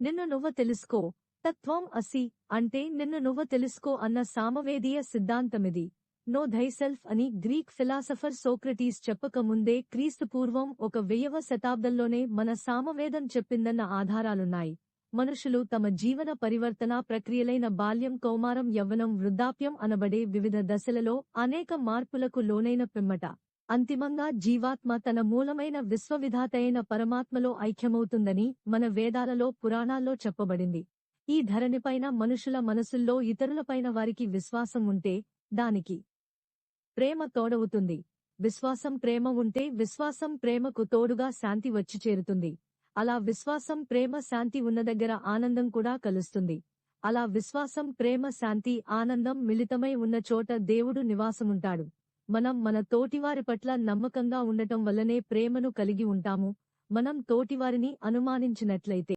నిన్ను నువ్వు తెలుసుకో. తత్వం అసి అంటే నిన్ను నువ్వు తెలుసుకో అన్న సామవేదీయ సిద్ధాంతమిది. నో ధైసెల్ఫ్ అని గ్రీక్ ఫిలాసఫర్ సోక్రటీస్ చెప్పకముందే క్రీస్తు పూర్వం ఒక వెయ్యవ శతాబ్దంలోనే మన సామవేదం చెప్పిందన్న ఆధారాలున్నాయి. మనుషులు తమ జీవన పరివర్తన ప్రక్రియలైన బాల్యం కౌమారం యవ్వనం వృద్ధాప్యం అనబడే వివిధ దశలలో అనేక మార్పులకు లోనైన పిమ్మట. అంతిమంగా జీవాత్మ తన మూలమైన విశ్వవిధాతయైన పరమాత్మలో ఐక్యమవుతుందని మన వేదాలలో పురాణాల్లో చెప్పబడింది. ఈ ధరణిపైన మనుషుల మనసుల్లో ఇతరులపైన వారికి విశ్వాసం ఉంటే దానికి ప్రేమ తోడవుతుంది. విశ్వాసం ప్రేమ ఉంటే విశ్వాసం ప్రేమకు తోడుగా శాంతి వచ్చి చేరుతుంది. అలా విశ్వాసం ప్రేమ శాంతి ఉన్న దగ్గర ఆనందం కూడా కలుస్తుంది. అలా విశ్వాసం ప్రేమ శాంతి ఆనందం మిళితమై ఉన్న చోట దేవుడు నివాసముంటాడు. మనం మన తోటివారి పట్ల నమ్మకంగా ఉండటం వల్లనే ప్రేమను కలిగి ఉంటాము. మనం తోటివారిని అనుమానించినట్లయితే.